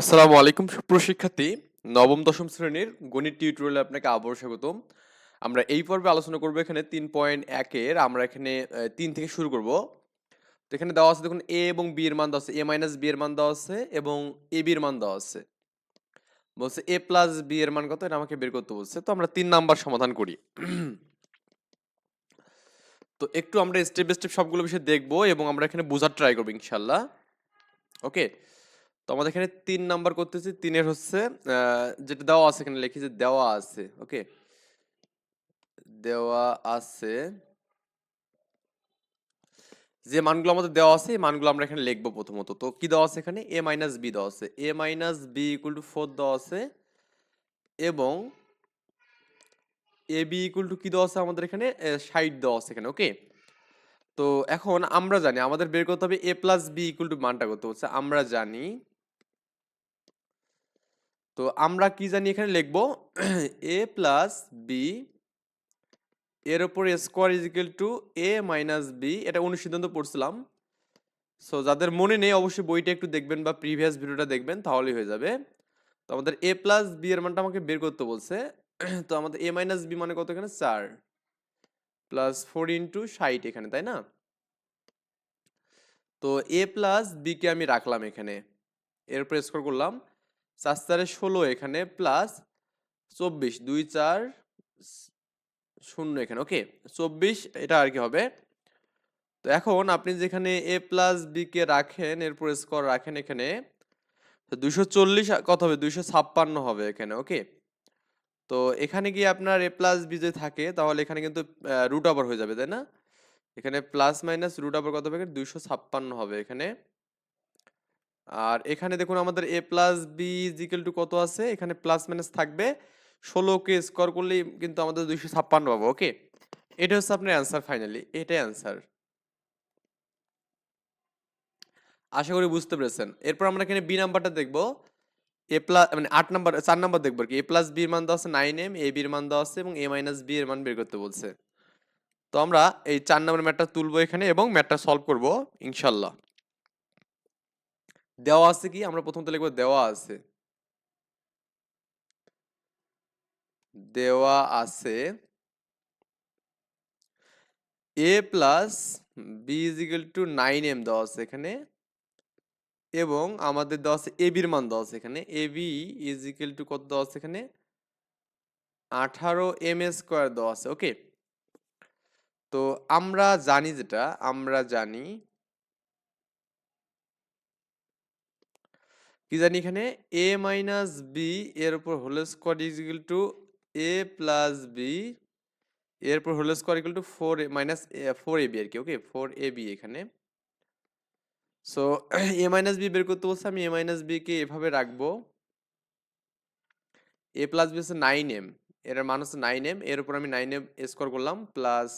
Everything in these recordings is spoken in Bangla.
আসসালামু আলাইকুম সুপ্রশিক্ষার্থী নবম, দশম শ্রেণির গণিত টিউটোরিয়ালে আপনাকে আবার স্বাগতম। আমরা এই পর্বে আলোচনা করব এখানে তিন পয়েন্ট একের আমরা এখানে তিন থেকে শুরু করব। তো এখানে দেওয়া আছে দেখুন এ এবং বি এর মান দেওয়া আছে। এ মাইনাস বি এর মান দেওয়া আছে এবং এ বি এর মান দেওয়া আছে। বলছে এ প্লাস বি এর মান কত? এটা আমাকে বের করতে বলছে। তো আমরা তিন নাম্বার সমাধান করি। তো একটু আমরা স্টেপ বাই স্টেপ সবগুলো বিষয় দেখব এবং আমরা এখানে বোঝার ট্রাই করব ইনশাল্লাহ। ওকে তো আমাদের এখানে তিন নাম্বার করতেছি, তিনের হচ্ছে যেটা দেওয়া আছে এখানে লিখি যে দেওয়া আছে, ওকে? দেওয়া আছে, যে মানগুলো আমাদের দেওয়া আছে, এই মানগুলো আমরা এখানে লিখব প্রথমত। তো কি দেওয়া আছে এখানে? এ মাইনাস বি দেওয়া আছে। A minus B equal to four দেওয়া আছে এবং এ বি ইকুয়াল টু কি দেওয়া আছে আমাদের এখানে? ষাট দেওয়া আছে এখানে, ওকে? তো এখন আমরা জানি, আমাদের বের করতে হবে A plus B equal to মানটা করতে হচ্ছে। আমরা জানি তো আমরা কি জানি এখানে লিখব এ প্লাস বি এর উপর square is equal to A minus B এটা অনুসিদ্ধান্ত পড়ছিলাম। সো যাদের মনে নেই, অবশ্যই বইটা একটু দেখবেন বা প্রিভিয়াস ভিডিওটা দেখবেন, তাহলেই হয়ে যাবে। তো আমাদের এ প্লাস বি এর মানটা আমাকে বের করতে বলছে। তো আমাদের এ মাইনাস বি মানে কত এখানে? চার। প্লাস ফোর ইন্টু ষাট এখানে, তাই না? তো এ প্লাস বি কে আমি রাখলাম এখানে। এর উপর স্কোর করলাম। চার চারে ষোলো এখানে প্লাস চব্বিশ, দুই চার শূন্য এখানে ওকে চব্বিশ, এটা আর কি হবে? তো এখন আপনি যেখানে এ প্লাস বি কে রাখেন, এরপর স্কোর রাখেন এখানে দুইশো চল্লিশ, কত হবে? দুইশো ছাপ্পান্ন হবে এখানে ওকে তো এখানে গিয়ে আপনার এ প্লাস বি যদি থাকে, তাহলে এখানে কিন্তু রুট আবার হয়ে যাবে, তাই না? এখানে প্লাস মাইনাস রুট আবার কত হবে? দুইশো ছাপ্পান্ন হবে এখানে। আর এখানে দেখুন আমাদের A plus B is equal to কত আছে? এখানে প্লাস মাইনাস থাকবে। ষোলোকে স্কোর করলেই কিন্তু আমাদের দুইশো ছাপ্পান্ন পাবো ওকে এটা হচ্ছে আপনার অ্যান্সার ফাইনালি এটাই অ্যান্সার আশা করি বুঝতে পেরেছেন। এরপর আমরা এখানে বি নাম্বারটা দেখব। এ প্লাস মানে আট নাম্বার চার নাম্বার দেখব আর কি। এ প্লাস বির মান দেওয়া আছে নাইন এম এ বির মান দেওয়া আছে এবং এ মাইনাস বি এর মান বের করতে বলছে। তো আমরা এই চার নাম্বার ম্যাটটা তুলবো এখানে এবং ম্যাটটা সলভ করব, ইনশাল্লাহ। দেওয়া আছে কি? আমরা প্রথমত লিখব দেওয়া আছে। দেওয়া আছে A plus B is equal to nine M দেওয়া আছে এখানে। এবং আমাদের দেওয়া আছে এ বির মান দেওয়া আছে এখানে। A B is equal to কত দেওয়া আছে এখানে? আঠারো এম এ স্কোয়ার দেওয়া আছে। ওকে তো আমরা জানি যেটা, আমরা জানি কি জানি এখানে? এ মাইনাস বি এর উপর whole square is equal to A plus B এর উপর whole square equal to four A minus four A B আর কি ওকে ফোর এ বি এখানে। সো এ মাইনাস বি বের করতে বলছে আমি এ মাইনাস বি কে এভাবে রাখব। এ প্লাস বি হচ্ছে নাইন এম এর মান হচ্ছে নাইন এম এর উপর আমি নাইন এম স্কোয়ার করলাম প্লাস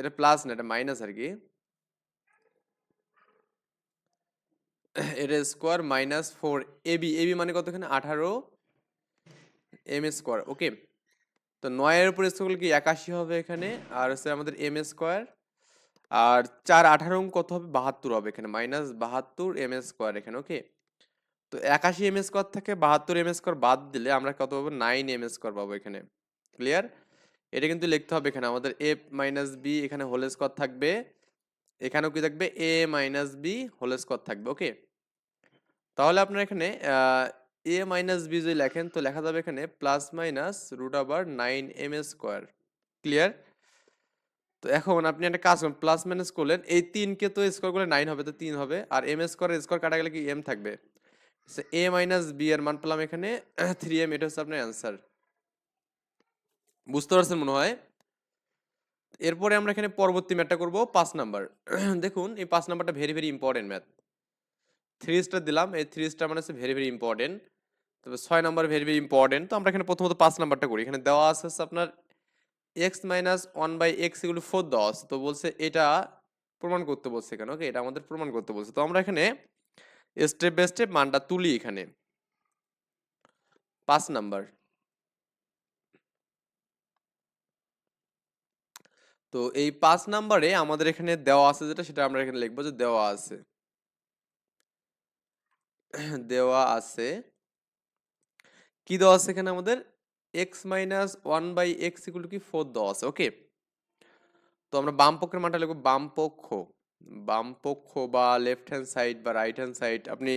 এটা প্লাস না, এটা মাইনাস আর কি। এটা square minus four AB AB মানে কত এখানে আঠারো এম স্কোয়ার ওকে তো নয়ের উপর স্কোয়ার কি? একাশি হবে এখানে, আর হচ্ছে আমাদের এম স্কোয়ার আর চার আঠারো কত হবে? বাহাত্তর হবে এখানে মাইনাস বাহাত্তর এম স্কোয়ার এখানে ওকে তো একাশি এম স্কোয়ার থেকে বাহাত্তর এম স্কোয়ার বাদ দিলে আমরা কত পাবো? নাইন এম স্কোয়ার পাবো এখানে ক্লিয়ার এটা কিন্তু লিখতে হবে এখানে, আমাদের এ মাইনাস বি এখানে হোল স্কোয়ার থাকবে এখানেও কি থাকবে? A minus B whole square থাকবে ওকে তাহলে আপনার এখানে এ মাইনাস বি যদি লেখেন, তো লেখা যাবে এখানে প্লাস মাইনাস রুট আবার nine M A square clear তো এখন আপনি একটা কাজ করেন প্লাস মাইনাস করলেন, এই তিনকে তো স্কোয়ার করলে নাইন হবে, তো তিন হবে, আর এম এ স্কোয়ার স্কোয়ার কাটা গেলে কি এম থাকবে? এ মাইনাস বি এর মান পেলাম এখানে থ্রি এম এটা হচ্ছে আপনার অ্যান্সার বুঝতে পারছেন মনে হয়? এরপরে আমরা এখানে পরবর্তী ম্যাথটা করব, পাঁচ নাম্বার। দেখুন, এই পাঁচ নাম্বারটা very very important math three star দিলাম, এই থ্রি স্টার মানে হচ্ছে ভেরি ভেরি ইম্পর্টেন্ট তবে ছয় নাম্বার ভেরি ভেরি ইম্পর্টেন্ট তো আমরা এখানে প্রথমত পাঁচ নাম্বারটা করি। এখানে দেওয়া আছে হচ্ছে আপনার X minus one by X এগুলো ফোর আছে তো বলছে এটা প্রমাণ করতে বলছে এখানে ওকে, এটা আমাদের প্রমাণ করতে বলছে। তো আমরা এখানে স্টেপ বাই স্টেপ মানটা তুলি এখানে। পাঁচ নাম্বার। তো এই পাঁচ নাম্বারে আমাদের এখানে দেওয়া আছে যেটা, সেটা আমরা এখানে লিখব যে দেওয়া আছে। দেওয়া আছে। কি দেওয়া আছে এখানে আমাদের? X minus one by X equal কি? ফোর দেওয়া আছে ওকে তো আমরা বাম পক্ষের মানটা লিখব বাম পক্ষ। বাম পক্ষ বা লেফট হ্যান্ড সাইড বা রাইট হ্যান্ড সাইড আপনি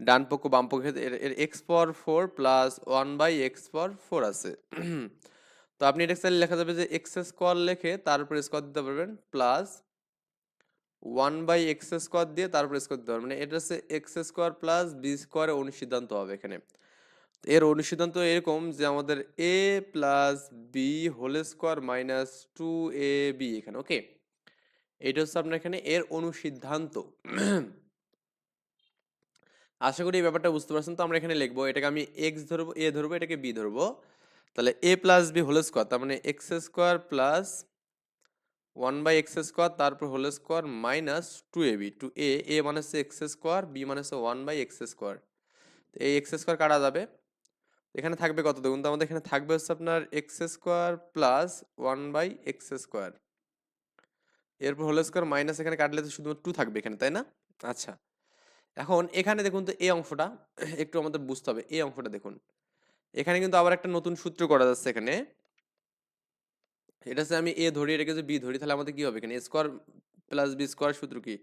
ডান পক্ষ, বাম পক্ষে, এর X power four plus one by X power four আছে। তো আপনি এটা চাইলে লেখা যাবে যে এক্স স্কোয়ার লিখে তার উপরে স্কোয়ার দিতে পারবেন plus one by X square দিয়ে তারপরে স্কোয়ার দিতে পারবেন। মানে এটা হচ্ছে এক্স স্কোয়ার প্লাস বি স্কোয়ারের অনুসিদ্ধান্ত হবে এখানে। এর অনুসিদ্ধান্ত এরকম যে আমাদের A plus B whole square minus two A B এখানে ওকে এটা হচ্ছে আপনার এখানে এর অনুসিদ্ধান্ত। আশা করি এই ব্যাপারটা বুঝতে পারছেন। তো আমরা এখানে লিখব, এটাকে আমি এক্স ধরবো এ ধরবো, এটাকে বি ধরবো। তাহলে A plus B whole square তার মানে X square plus one by X square তারপর whole square minus two A B two A A মানে হচ্ছে এক্স স্কোয়ার বি মানে হচ্ছে ওয়ান বাই এক্স স্কোয়ার এই এক্স স্কোয়ার কাটা যাবে। এখানে থাকবে কত? দেখুন তো আমাদের এখানে থাকবে হচ্ছে আপনার X square plus one by X square এরপর হোল স্কোয়ার মাইনাস এখানে কাটলে তো শুধুমাত্র টু থাকবে এখানে, তাই না? আচ্ছা। এখন এখানে দেখুন তো এই অংশটা, একটু আমাদের বুঝতে হবে। এই অংশটা দেখুন। এখানে কিন্তু আবার একটা নতুন সূত্র করা যাচ্ছে এখানে। এটা হচ্ছে আমি এ ধরি, এটাকে যদি বি ধরি, তাহলে আমাদের কি হবে এখানে? স্কোয়ার প্লাস বি স্কোয়ার সূত্র কি?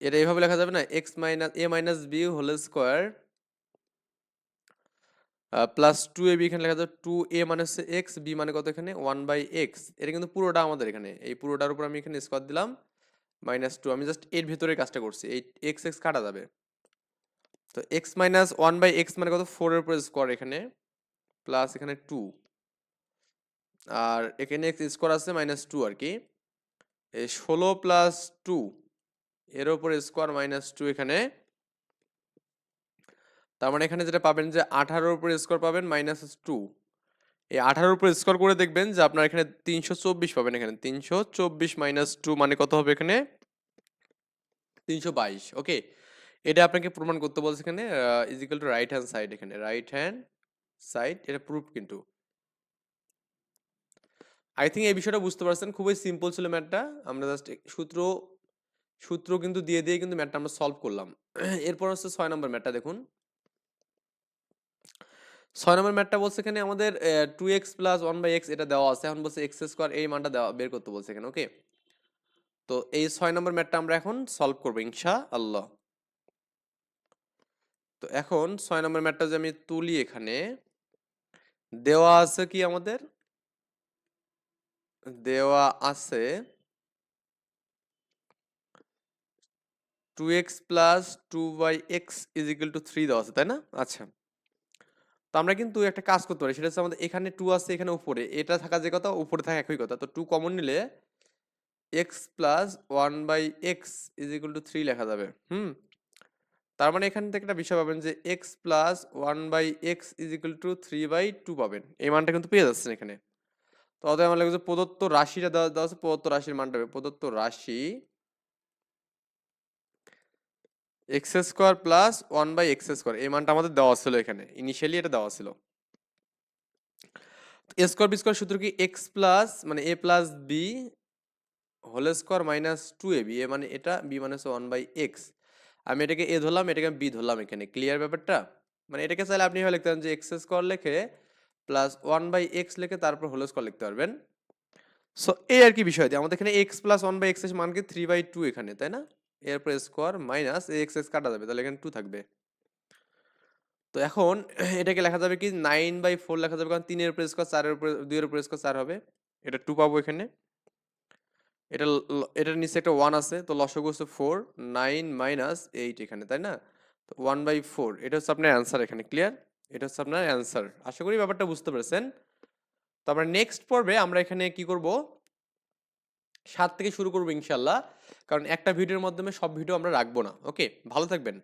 এটা এইভাবে লেখা যাবে না? X minus, A minus B whole square plus two A B এখানে লেখা যাবে টু এ মানে হচ্ছে এক্স, বি মানে কত এখানে? One by X. এটা কিন্তু পুরোটা আমাদের এখানে। এই পুরোটার উপর আমি এখানে স্কোয়ার দিলাম, মাইনাস টু। আমি জাস্ট এর ভেতরে কাজটা করছি। এই এক্স এক্স কাটা যাবে। তো X minus one by X মানে কত? ফোরের উপরে স্কোয়ার এখানে প্লাস এখানে টু আর এখানে এক্স স্কোয়ার আছে মাইনাস টু আর কি। ষোলো প্লাস টু এর উপরে স্কোয়ার মাইনাস টু এখানে। তার মানে এখানে যেটা পাবেন যে আঠারোর উপরে স্কোয়ার পাবেন মাইনাস টু এই আঠারোর উপরে স্কোয়ার করে দেখবেন যে আপনার এখানে তিনশো চব্বিশ পাবেন এখানে। তিনশো চব্বিশ মাইনাস টু মানে কত হবে এখানে? তিনশো বাইশ ওকে এটা আপনাকে প্রমাণ করতে বলছে এখানে is equal to right hand side এখানে। রাইট হ্যান্ড সাইড এটা প্রুফ কিন্তু। আই থিঙ্ক এই বিষয়টা বুঝতে পারছেন। খুবই সিম্পল ছিল ম্যাটটা আমরা জাস্ট সূত্র সূত্র কিন্তু দিয়ে দিয়ে কিন্তু ম্যাটটা আমরা সলভ করলাম। এরপর হচ্ছে ছয় নম্বর ম্যাটটা দেখুন। ছয় নম্বর ম্যাটটা বলছে এখানে আমাদের two X plus one by X এটা দেওয়া আছে। এখন বলছে এক্স স্কোয়ার এই মানটা দেওয়া, বের করতে বলছে এখানে ওকে তো এই ছয় নম্বর ম্যাটটা আমরা এখন সলভ করব ইনশা আল্লাহ তো এখন ছয় নম্বর ম্যাটটা যে আমি তুলি এখানে, দেওয়া আছে কি আমাদের? দেওয়া আছে two X plus two by X is equal to three দেওয়া আছে, তাই না? আচ্ছা। তো আমরা কিন্তু একটা কাজ করতে পারি, সেটা হচ্ছে আমাদের এখানে টু আছে, এখানে উপরে। এটা থাকা যে কথা, উপরে থাকা একই কথা। তো টু কমন নিলে X plus one by X is equal to three লেখা যাবে। হুম? তার মানে এখান থেকে একটা বিষয় পাবেন যে X plus one by X is equal to three by two পাবেন। এই মানটা কিন্তু পেয়ে যাচ্ছেন এখানে। তো অতএব আমার লাগছে প্রদত্ত রাশিটা দেওয়া দেওয়া আছে, প্রদত্ত রাশির মানটা হবে প্রদত্ত রাশি X square plus one by X square এই মানটা আমাদের দেওয়া ছিল এখানে। ইনিশিয়ালি এটা দেওয়া ছিল। এ স্কোয়ার বি স্কোয়ার সূত্র কি এক্স প্লাস মানে A plus B whole square minus two A B A মানে এটা বি মানে ওয়ান বাই এক্স আমি এটাকে এ ধরলাম, এটাকে আমি বি ধরলাম এখানে। ক্লিয়ার ব্যাপারটা? মানে এটাকে চাইলে আপনি লিখতে পারেন যে এক্স স্কোয়ার লেখে প্লাস ওয়ান বাই এক্স লিখে তারপর হোল স্কোয়ার লিখতে পারবেন। সো এই আর কি বিষয় দিয়ে। আমাদের এখানে এক্স প্লাস ওয়ান বাই এক্সের মান কি থ্রি বাই টু এখানে, তাই না? এরপর স্কোয়ার মাইনাস এক্স এক্স কাটা যাবে, তাহলে এখানে টু থাকবে। তো এখন এটাকে লেখা যাবে কি? নাইন বাই ফোর লেখা যাবে, কারণ তিনের উপর স্কোয়ার চারের উপরে, দুইয়ের উপর স্কোয়ার চার হবে। এটা টু পাবো এখানে। এটা এটার নিচে একটা ওয়ান আছে, তো লসগু হচ্ছে ফোর নাইন মাইনাস এইট এখানে, তাই না? তো ওয়ান বাই ফোর এটা হচ্ছে আপনার অ্যান্সার এখানে ক্লিয়ার এটা হচ্ছে আপনার অ্যান্সার আশা করি ব্যাপারটা বুঝতে পেরেছেন? তো আমরা নেক্সট পর্বে আমরা এখানে কি করব? সাত থেকে শুরু করব ইনশাল্লাহ কারণ একটা ভিডিওর মাধ্যমে সব ভিডিও আমরা রাখব না ওকে ভালো থাকবেন।